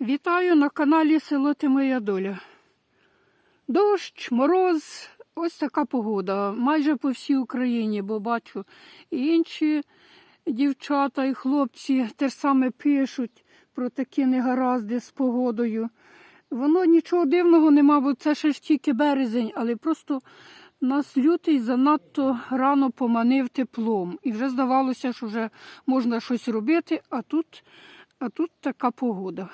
Вітаю на каналі Село Ти Моя Доля. Дощ, мороз, ось така погода. Майже по всій Україні, бо бачу і інші дівчата і хлопці теж саме пишуть про такі негаразди з погодою. Воно нічого дивного нема, бо це ще ж тільки березень, але просто нас лютий занадто рано поманив теплом. І вже здавалося, що вже можна щось робити, а тут, а тут така погода.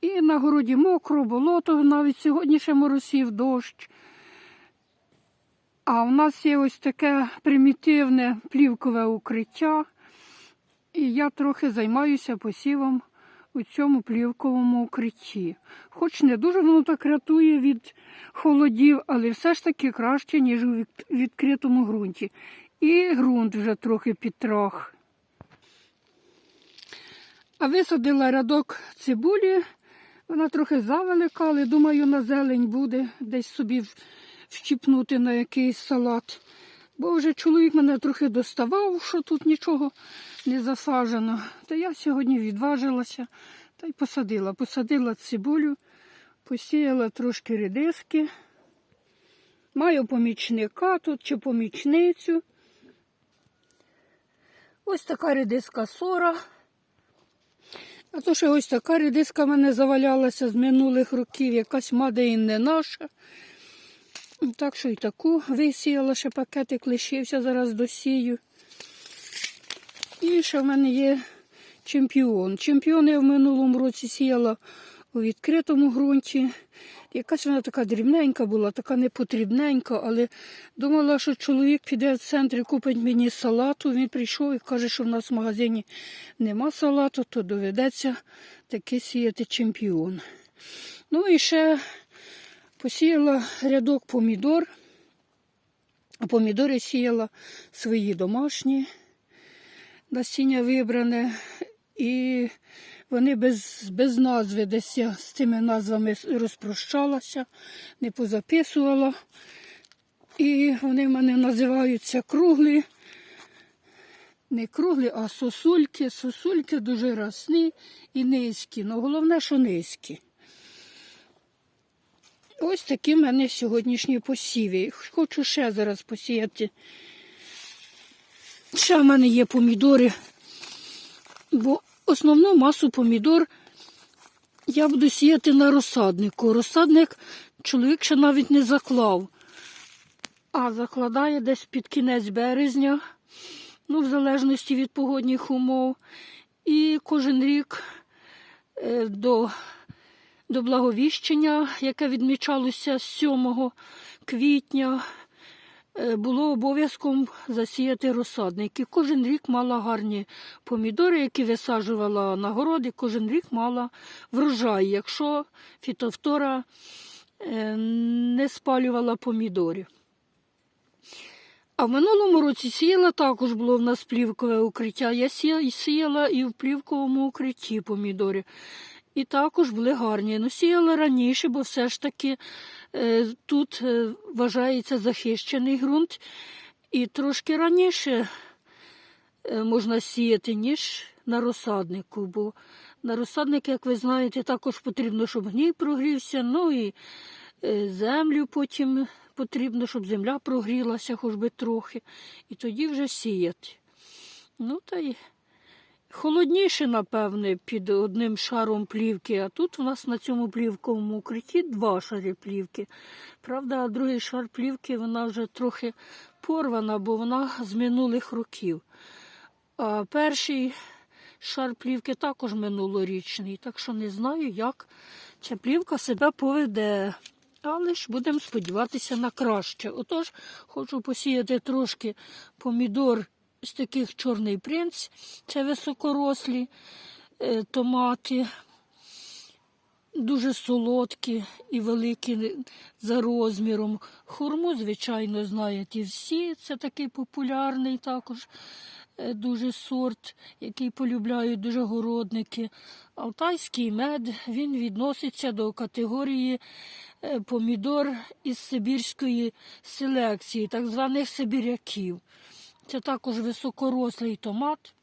І на городі мокро, болото, навіть сьогодні ще моросів дощ. А в нас є ось таке примітивне плівкове укриття. І я трохи займаюся посівом у цьому плівковому укритті. Хоч не дуже воно так рятує від холодів, але все ж таки краще, ніж у відкритому ґрунті. І ґрунт вже трохи підтрох. А висадила рядок цибулі. Вона трохи завелика, але думаю, на зелень буде десь собі в- вщипнути на якийсь салат. Бо вже чоловік мене трохи доставав, що тут нічого не засаджено. Та я сьогодні відважилася та й посадила. Посадила цибулю, посіяла трошки редиски. Маю помічника тут чи помічницю. Ось така редиска сора. А то ще ось така рідиска в мене завалялася з минулих років, якась мадеїн не наша. Так що і таку висіяла, ще пакетик лишився, зараз досію. І ще в мене є чемпіон. Чемпіон я в минулому році сіяла у відкритому ґрунті. Якась вона така дрібненька була, така непотрібненька, але думала, що чоловік піде в центр і купить мені салату. Він прийшов і каже, що в нас в магазині нема салату, то доведеться таки сіяти чемпіон. Ну і ще посіяла рядок помідор. А помідори сіяла свої домашні насіння вибране. І вони без, без назви десь я з цими назвами розпрощалася, не позаписувала. І вони в мене називаються круглі. Не круглі, а сосульки. Сосульки дуже росні і низькі. Ну, головне, що низькі. Ось такі в мене сьогоднішні посіви. Хочу ще зараз посіяти. Ще в мене є помідори, бо основну масу помідор я буду сіяти на розсаднику. Розсадник чоловік ще навіть не заклав, а закладає десь під кінець березня, ну, в залежності від погодних умов. І кожен рік е, до до благовіщення, яке відмічалося 7 квітня, було обов'язком засіяти розсадники. Кожен рік мала гарні помідори, які висаджувала на городи, кожен рік мала врожай, якщо фітофтора е, не спалювала помідори. А в минулому році сіяла також було в нас плівкове укриття. Я сія- сіяла і в плівковому укритті помідори. І також були гарні. Ну, сіяла раніше, бо все ж таки е, тут е, вважається захищений ґрунт. І трошки раніше е, можна сіяти, ніж на розсаднику. Бо на розсадник, як ви знаєте, також потрібно, щоб гній прогрівся. Ну і е, землю потім потрібно, щоб земля прогрілася хоч би трохи. І тоді вже сіяти. Ну та й холодніше, напевне, під одним шаром плівки, а тут у нас на цьому плівковому укритті два шари плівки. Правда, другий шар плівки вона вже трохи порвана, бо вона з минулих років. А перший шар плівки також минулорічний, так що не знаю, як ця плівка себе поведе. Але ж будемо сподіватися на краще. Отож, хочу посіяти трошки помідор з таких чорний принц, це високорослі е, томати, дуже солодкі і великі за розміром. Хурму, звичайно, знаєте всі. Це такий популярний також е, дуже сорт, який полюбляють дуже городники. Алтайський мед він відноситься до категорії е, помідор із сибірської селекції, так званих сибіряків. Це також високорослий томат.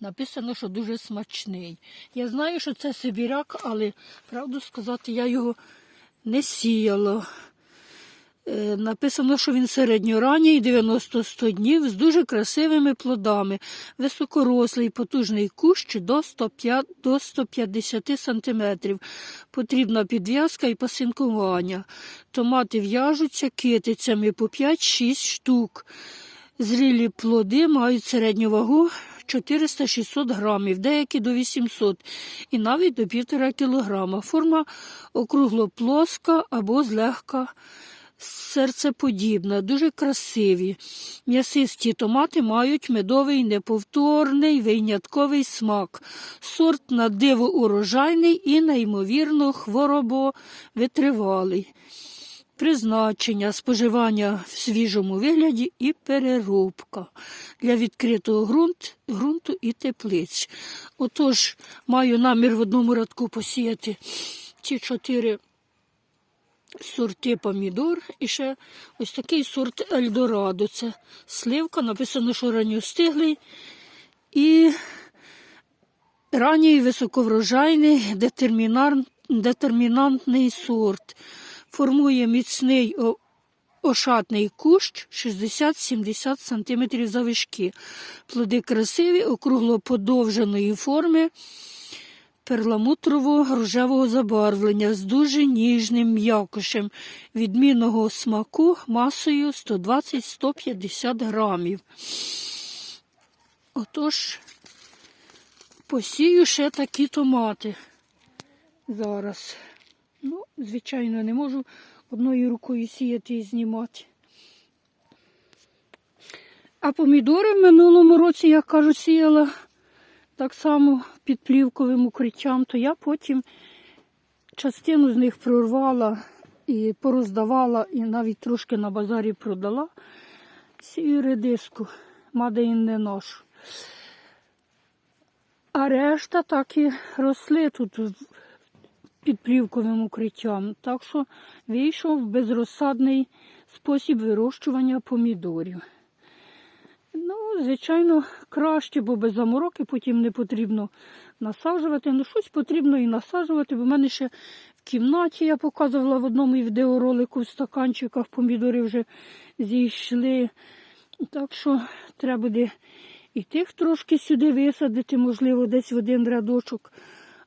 Написано, що дуже смачний. Я знаю, що це Сибіряк, але правду сказати, я його не сіяла. Е, Написано, що він середньоранній, 90-100 днів, з дуже красивими плодами, високорослий, потужний кущ до 105 до 150 сантиметрів. Потрібна підв'язка і пасинкування. Томати в'яжуться китицями по 5-6 штук. Зрілі плоди мають середню вагу 400-600 грамів, деякі до 800 і навіть до 1,5 кілограма. Форма округлоплоска або злегка серцеподібна, дуже красиві. М'ясисті томати мають медовий неповторний винятковий смак. Сорт на диво урожайний і неймовірно хворобовитривалий. Призначення, споживання в свіжому вигляді і переробка для відкритого ґрунт, ґрунту і теплиць. Отож, маю намір в одному рядку посіяти ці чотири сорти помідор і ще ось такий сорт Ельдорадо. Це сливка, написано, що ранньостиглий і ранній високоврожайний детермінантний сорт. Формує міцний ошатний кущ 60-70 см завишки. Плоди красиві, округлоподовженої форми перламутрово-рожевого забарвлення з дуже ніжним м'якошем відмінного смаку масою 120-150 грамів. Отож, посію ще такі томати зараз. Звичайно, не можу одною рукою сіяти і знімати. А помідори в минулому році, як кажуть, сіяла так само під плівковим укриттям, то я потім частину з них прорвала і пороздавала, і навіть трошки на базарі продала. Сію редиску, мадеїн не ношу. А решта так і росли тут під плівковим укриттям. Так що вийшов безрозсадний спосіб вирощування помідорів. Ну, звичайно, краще, бо без замороки потім не потрібно насаджувати. Ну, щось потрібно і насаджувати, бо в мене ще в кімнаті я показувала в одному відеоролику в стаканчиках помідори вже зійшли. Так що треба буде і тих трошки сюди висадити, можливо, десь в один рядочок,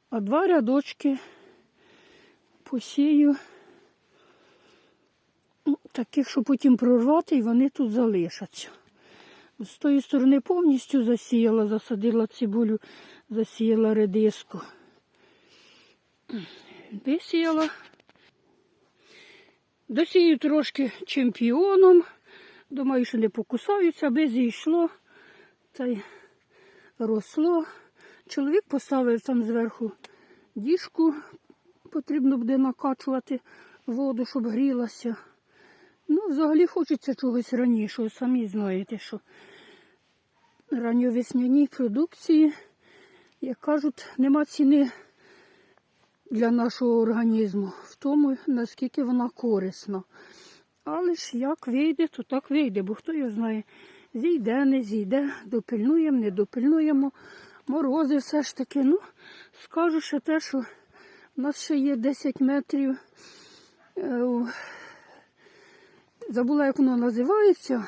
а два рядочки посію. Ну, Таких, що потім прорвати, і вони тут залишаться. З тої сторони повністю засіяла, засадила цибулю, засіяла редиску. Висіяла. Досію трошки чемпіоном. Думаю, що не покусаються, аби зійшло та й росло. Чоловік поставив там зверху діжку, потрібно буде накачувати воду, щоб грілася. Ну, взагалі хочеться чогось раніше, самі знаєте, що ранньовесняній продукції, як кажуть, нема ціни для нашого організму в тому, наскільки вона корисна. Але ж як вийде, то так вийде, бо хто його знає, зійде, не зійде, допильнуємо, не допильнуємо. Морози все ж таки. Ну, скажу ще те, що в нас ще є 10 метрів. е, Забула, як воно називається.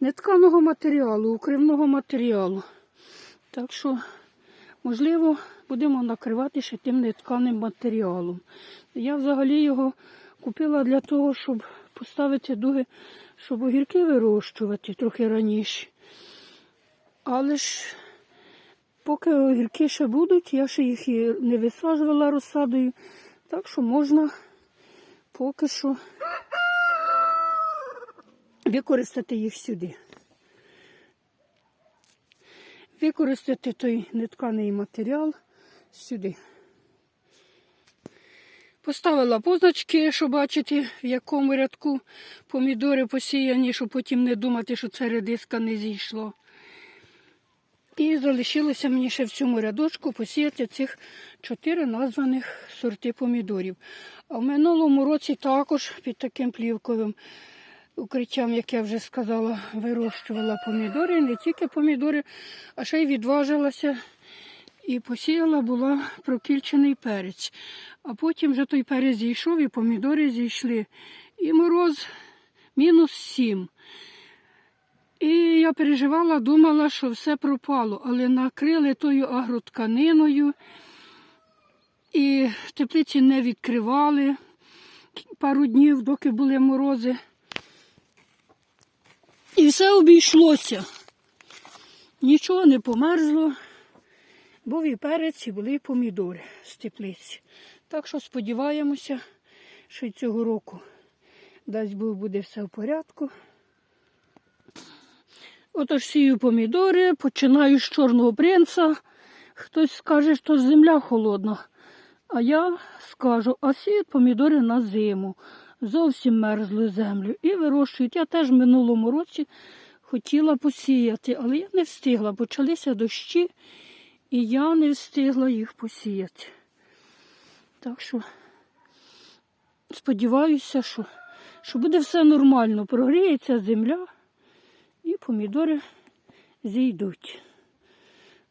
Нетканого матеріалу, укривного матеріалу. Так що, можливо, будемо накривати ще тим нетканим матеріалом. Я взагалі його купила для того, щоб поставити дуги, щоб огірки вирощувати трохи раніше. Але ж поки огірки ще будуть, я ще їх і не висаджувала розсадою. Так що можна поки що використати їх сюди. Використати той нетканий матеріал сюди. Поставила позначки, щоб бачити, в якому рядку помідори посіяні, щоб потім не думати, що це редиска не зійшло. І залишилося мені ще в цьому рядочку посіяти цих чотири названих сорти помідорів. А в минулому році також під таким плівковим укриттям, як я вже сказала, вирощувала помідори, не тільки помідори, а ще й відважилася і посіяла була прокільчений перець. А потім вже той перець зійшов і помідори зійшли. І мороз мінус сім. І я переживала, думала, що все пропало, але накрили тою агротканиною. І теплиці не відкривали пару днів, доки були морози. І все обійшлося. Нічого не померзло. Був і перець, і були і помідори з теплиці. Так що сподіваємося, що цього року дасть Бог буде все в порядку. Отож сію помідори, починаю з чорного принца. Хтось скаже, що земля холодна. А я скажу, а сіють помідори на зиму. Зовсім мерзли землю і вирощують. Я теж в минулому році хотіла посіяти, але я не встигла. Почалися дощі, і я не встигла їх посіяти. Так що сподіваюся, що, що буде все нормально. Прогріється земля і помідори зійдуть.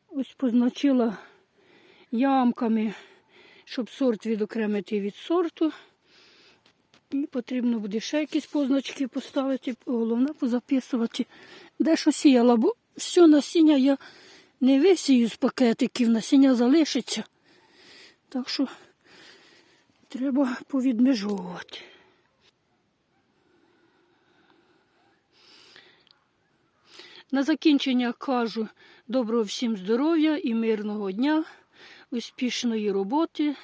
Ось позначила ямками, щоб сорт відокремити від сорту. І потрібно буде ще якісь позначки поставити, головне позаписувати, де що сіяла, бо все насіння я не висію з пакетиків, насіння залишиться. Так що треба повідмежовувати. На закінчення кажу доброго всім здоров'я і мирного дня, успішної роботи,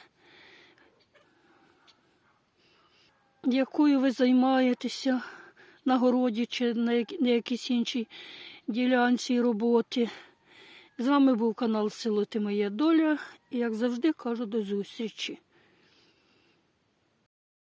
якою ви займаєтеся на городі чи на як- на якійсь іншій ділянці роботи. З вами був канал Село Ти Моя Доля. І як завжди кажу до зустрічі.